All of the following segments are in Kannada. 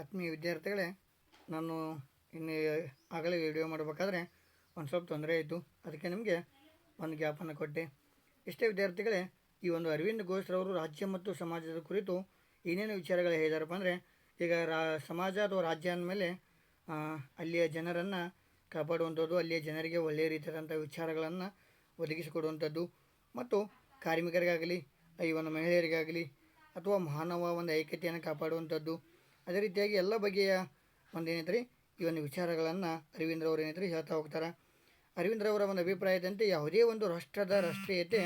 ಆತ್ಮೀಯ ವಿದ್ಯಾರ್ಥಿಗಳೇ, ನಾನು ಇನ್ನು ಆಗಲೇ ವಿಡಿಯೋ ಮಾಡಬೇಕಾದ್ರೆ ಒಂದು ಸ್ವಲ್ಪ ತೊಂದರೆ ಆಯಿತು. ಅದಕ್ಕೆ ನಿಮಗೆ ಒಂದು ಗ್ಯಾಪನ್ನು ಕೊಟ್ಟೆ. ಇಷ್ಟೇ ವಿದ್ಯಾರ್ಥಿಗಳೇ, ಈ ಒಂದು ಅರವಿಂದ್ ಘೋಷ್ರವರು ರಾಜ್ಯ ಮತ್ತು ಸಮಾಜದ ಕುರಿತು ಏನೇನು ವಿಚಾರಗಳು ಹೇಳಿದಾರಪ್ಪ ಅಂದರೆ, ಈಗ ರಾ ಸಮಾಜ ಅಥವಾ ರಾಜ್ಯ ಅಂದಮೇಲೆ ಅಲ್ಲಿಯ ಜನರನ್ನು ಕಾಪಾಡುವಂಥದ್ದು, ಅಲ್ಲಿಯ ಜನರಿಗೆ ಒಳ್ಳೆಯ ರೀತಿಯಾದಂಥ ವಿಚಾರಗಳನ್ನು ಒದಗಿಸಿಕೊಡುವಂಥದ್ದು. ಮತ್ತು ಕಾರ್ಮಿಕರಿಗಾಗಲಿ, ಈ ಒಂದು ಮಹಿಳೆಯರಿಗಾಗಲಿ, ಅಥವಾ ಮಾನವ ಒಂದು ಐಕ್ಯತೆಯನ್ನು ಕಾಪಾಡುವಂಥದ್ದು. ಅದೇ ರೀತಿಯಾಗಿ ಎಲ್ಲ ಬಗೆಯ ಒಂದು ಏನೈತ್ರಿ, ಈ ಒಂದು ವಿಚಾರಗಳನ್ನು ಅರವಿಂದ್ರವರು ಏನೈತ್ರಿ ಹೇಳ್ತಾ ಹೋಗ್ತಾರೆ. ಅರವಿಂದ್ರವರ ಒಂದು ಅಭಿಪ್ರಾಯದಂತೆ ಯಾವುದೇ ಒಂದು ರಾಷ್ಟ್ರದ ರಾಷ್ಟ್ರೀಯತೆ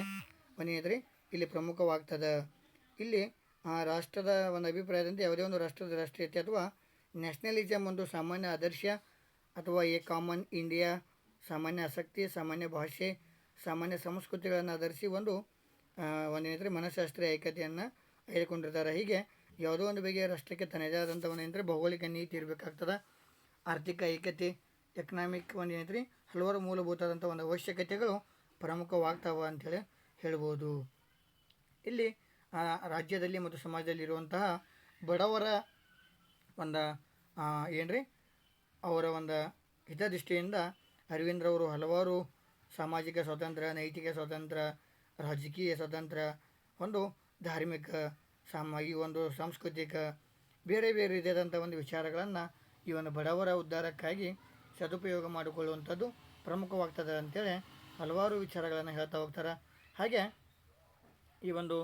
ಒಂದು ಏನೈತ್ರಿ, ಇಲ್ಲಿ ಪ್ರಮುಖವಾಗ್ತದೆ. ಇಲ್ಲಿ, ಆ, ರಾಷ್ಟ್ರದ ಒಂದು ಅಭಿಪ್ರಾಯದಂತೆ ಯಾವುದೇ ಒಂದು ರಾಷ್ಟ್ರದ ರಾಷ್ಟ್ರೀಯತೆ ಅಥವಾ ನ್ಯಾಷನಲಿಸಮ್ ಒಂದು ಸಾಮಾನ್ಯ ಆದರ್ಶ ಅಥವಾ ಎ ಕಾಮನ್ ಇಂಡಿಯಾ, ಸಾಮಾನ್ಯ ಆಸಕ್ತಿ, ಸಾಮಾನ್ಯ ಭಾಷೆ, ಸಾಮಾನ್ಯ ಸಂಸ್ಕೃತಿಗಳನ್ನು ಆಧರಿಸಿ ಒಂದು ಒಂದೇನೈತ್ರಿ ಮನಃಶಾಸ್ತ್ರೀಯ ಐಕ್ಯತೆಯನ್ನು ಆಯ್ದುಕೊಂಡಿರ್ತಾರೆ. ಹೀಗೆ ಯಾವುದೋ ಒಂದು ಬಗೆಯ ರಾಷ್ಟ್ರಕ್ಕೆ ತನ್ನದೇ ಆದಂಥ ಏನಂದರೆ ಭೌಗೋಳಿಕ ನೀತಿ ಇರಬೇಕಾಗ್ತದೆ. ಆರ್ಥಿಕ ಐಕ್ಯತೆ ಎಕನಾಮಿಕ್ ಒಂದು ಏನೈತ್ರಿ ಹಲವಾರು ಮೂಲಭೂತವಾದಂಥ ಒಂದು ಅವಶ್ಯಕತೆಗಳು ಪ್ರಮುಖವಾಗ್ತಾವ ಅಂಥೇಳಿ ಹೇಳ್ಬೋದು. ಇಲ್ಲಿ ರಾಜ್ಯದಲ್ಲಿ ಮತ್ತು ಸಮಾಜದಲ್ಲಿ ಇರುವಂತಹ ಬಡವರ ಒಂದು ಏನ್ರಿ, ಅವರ ಒಂದು ಹಿತದೃಷ್ಟಿಯಿಂದ ಅರವಿಂದ್ರವರು ಹಲವಾರು ಸಾಮಾಜಿಕ ಸ್ವಾತಂತ್ರ್ಯ, ನೈತಿಕ ಸ್ವಾತಂತ್ರ್ಯ, ರಾಜಕೀಯ ಸ್ವಾತಂತ್ರ್ಯ, ಒಂದು ಧಾರ್ಮಿಕ ಸಾಮ ಈ ಒಂದು ಸಾಂಸ್ಕೃತಿಕ ಬೇರೆ ಬೇರೆ ರೀತಿಯಾದಂಥ ಒಂದು ವಿಚಾರಗಳನ್ನು ಈ ಒಂದು ಬಡವರ ಉದ್ಧಾರಕ್ಕಾಗಿ ಸದುಪಯೋಗ ಮಾಡಿಕೊಳ್ಳುವಂಥದ್ದು ಪ್ರಮುಖವಾಗ್ತದೆ ಅಂತೇಳಿ ಹಲವಾರು ವಿಚಾರಗಳನ್ನು ಹೇಳ್ತಾ ಹೋಗ್ತಾರೆ. ಹಾಗೆ ಈ ಒಂದು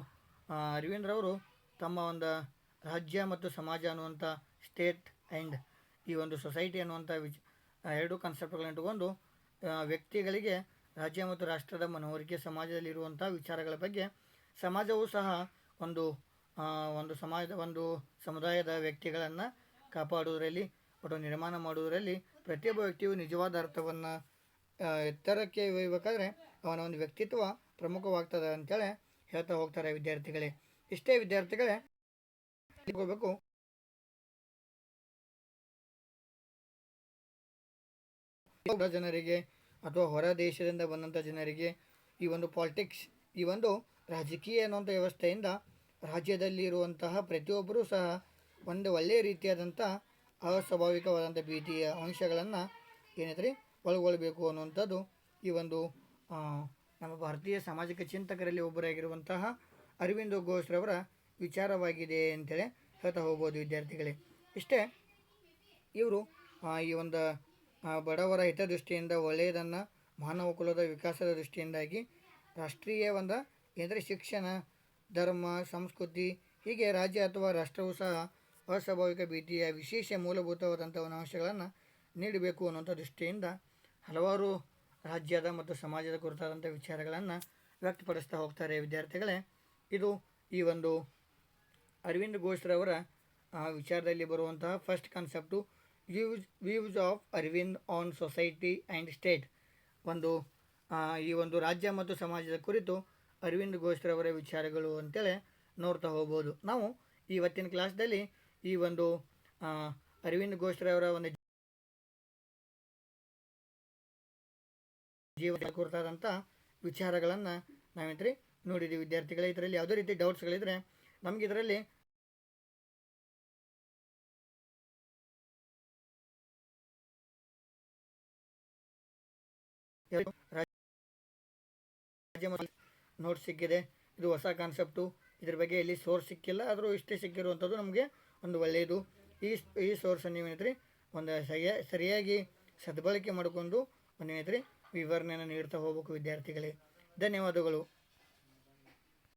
ಅರವಿಂದ್ರವರು ತಮ್ಮ ಒಂದು ರಾಜ್ಯ ಮತ್ತು ಸಮಾಜ ಅನ್ನುವಂಥ ಸ್ಟೇಟ್ ಆ್ಯಂಡ್ ಈ ಒಂದು ಸೊಸೈಟಿ ಅನ್ನುವಂಥ ವಿಚ ಎರಡು ಕಾನ್ಸೆಪ್ಟ್ಗಳನ್ನ ಇಟ್ಟುಕೊಂಡು ವ್ಯಕ್ತಿಗಳಿಗೆ ರಾಜ್ಯ ಮತ್ತು ರಾಷ್ಟ್ರದ ಮನವರಿಕೆ ಸಮಾಜದಲ್ಲಿರುವಂಥ ವಿಚಾರಗಳ ಬಗ್ಗೆ ಸಮಾಜವು ಸಹ ಒಂದು ಒಂದು ಸಮಾಜದ, ಒಂದು ಸಮುದಾಯದ ವ್ಯಕ್ತಿಗಳನ್ನು ಕಾಪಾಡುವುದರಲ್ಲಿ ಅಥವಾ ನಿರ್ಮಾಣ ಮಾಡುವುದರಲ್ಲಿ ಪ್ರತಿಯೊಬ್ಬ ವ್ಯಕ್ತಿಯು ನಿಜವಾದ ಅರ್ಥವನ್ನು ಎತ್ತರಕ್ಕೆ ಒಯ್ಯಬೇಕಾದ್ರೆ ಅವನ ಒಂದು ವ್ಯಕ್ತಿತ್ವ ಪ್ರಮುಖವಾಗ್ತದೆ ಅಂತೇಳಿ ಹೇಳ್ತಾ ಹೋಗ್ತಾರೆ ವಿದ್ಯಾರ್ಥಿಗಳೇ. ಇಷ್ಟೇ ವಿದ್ಯಾರ್ಥಿಗಳೇ ಹೋಗಬೇಕು ಜನರಿಗೆ ಅಥವಾ ಹೊರ ದೇಶದಿಂದ ಬಂದಂಥ ಜನರಿಗೆ ಈ ಒಂದು ಪಾಲಿಟಿಕ್ಸ್, ಈ ಒಂದು ರಾಜಕೀಯ ಅನ್ನುವಂಥ ವ್ಯವಸ್ಥೆಯಿಂದ ರಾಜ್ಯದಲ್ಲಿ ಇರುವಂತಹ ಪ್ರತಿಯೊಬ್ಬರೂ ಸಹ ಒಂದು ಒಳ್ಳೆಯ ರೀತಿಯಾದಂಥ ಅಸ್ವಾಭಾವಿಕವಾದಂಥ ಭೀತಿಯ ಅಂಶಗಳನ್ನು ಏನಿದ್ರೆ ಒಳಗೊಳ್ಳಬೇಕು ಅನ್ನುವಂಥದ್ದು ಈ ಒಂದು ನಮ್ಮ ಭಾರತೀಯ ಸಾಮಾಜಿಕ ಚಿಂತಕರಲ್ಲಿ ಒಬ್ಬರಾಗಿರುವಂತಹ ಅರವಿಂದ್ ಘೋಷ್ರವರ ವಿಚಾರವಾಗಿದೆ ಅಂತೇಳಿ ಹೇಳ್ತಾ ಹೋಗ್ಬೋದು ವಿದ್ಯಾರ್ಥಿಗಳೇ. ಇಷ್ಟೇ, ಇವರು ಈ ಒಂದು ಬಡವರ ಹಿತದೃಷ್ಟಿಯಿಂದ ಒಳ್ಳೆಯದನ್ನು ಮಾನವ ಕುಲದ ವಿಕಾಸದ ದೃಷ್ಟಿಯಿಂದಾಗಿ ರಾಷ್ಟ್ರೀಯ ಒಂದು, ಏನಂದರೆ ಶಿಕ್ಷಣ ಧರ್ಮ, ಸಂಸ್ಕೃತಿ, ಹೀಗೆ ರಾಜ್ಯ ಅಥವಾ ರಾಷ್ಟ್ರವು ಸಹ ಅಸ್ವಾಭಾವಿಕ ಭೀತಿಯ ವಿಶೇಷ ಮೂಲಭೂತವಾದಂಥ ಒಂದು ಅಂಶಗಳನ್ನು ನೀಡಬೇಕು ಅನ್ನುವಂಥ ದೃಷ್ಟಿಯಿಂದ ಹಲವಾರು ರಾಜ್ಯದ ಮತ್ತು ಸಮಾಜದ ಕುರಿತಾದಂಥ ವಿಚಾರಗಳನ್ನು ವ್ಯಕ್ತಪಡಿಸ್ತಾ ಹೋಗ್ತಾರೆ ವಿದ್ಯಾರ್ಥಿಗಳೇ. ಇದು ಈ ಒಂದು ಅರವಿಂದ್ ಘೋಷ್ರವರ ವಿಚಾರದಲ್ಲಿ ಬರುವಂತಹ first concept views views of Aravind on society and state ಒಂದು ಈ ಒಂದು ರಾಜ್ಯ ಮತ್ತು ಸಮಾಜದ ಕುರಿತು ಅರವಿಂದ್ ಘೋಷ್ರವರ ವಿಚಾರಗಳು ಅಂತೇಳಿ ನೋಡ್ತಾ ಹೋಗ್ಬೋದು. ನಾವು ಇವತ್ತಿನ ಕ್ಲಾಸ್ದಲ್ಲಿ ಈ ಒಂದು ಅರವಿಂದ್ ಘೋಷ್ರವರ ಒಂದು ಜೀವನ ಕುರಿತಾದಂಥ ವಿಚಾರಗಳನ್ನು ನಾವೇನ್ರಿ ನೋಡಿದ್ದೀವಿ. ವಿದ್ಯಾರ್ಥಿಗಳೇ, ಇದರಲ್ಲಿ ಯಾವುದೇ ರೀತಿ ಡೌಟ್ಸ್ಗಳಿದ್ರೆ ನಮಗೆ ಇದರಲ್ಲಿ ನೋಟ್ಸ್ ಸಿಕ್ಕಿದೆ. ಇದು ಹೊಸ ಕಾನ್ಸೆಪ್ಟು ಇದ್ರ ಬಗ್ಗೆ ಇಲ್ಲಿ ಸೋರ್ಸ್ ಸಿಕ್ಕಿಲ್ಲ. ಆದರೂ ಇಷ್ಟೇ ಸಿಕ್ಕಿರುವಂಥದ್ದು ನಮಗೆ ಒಂದು ಒಳ್ಳೆಯದು. ಈ ಈ ಸೋರ್ಸನ್ನು ನೀವೇನೈತ್ರಿ ಒಂದು ಸರಿಯ, ಸರಿಯಾಗಿ ಸದ್ಬಳಕೆ ಮಾಡಿಕೊಂಡು ಒಂದು ಏನೈತ್ರಿ ವಿವರಣೆಯನ್ನು ನೀಡ್ತಾ ಹೋಗ್ಬೇಕು ವಿದ್ಯಾರ್ಥಿಗಳಿಗೆ ಧನ್ಯವಾದಗಳು.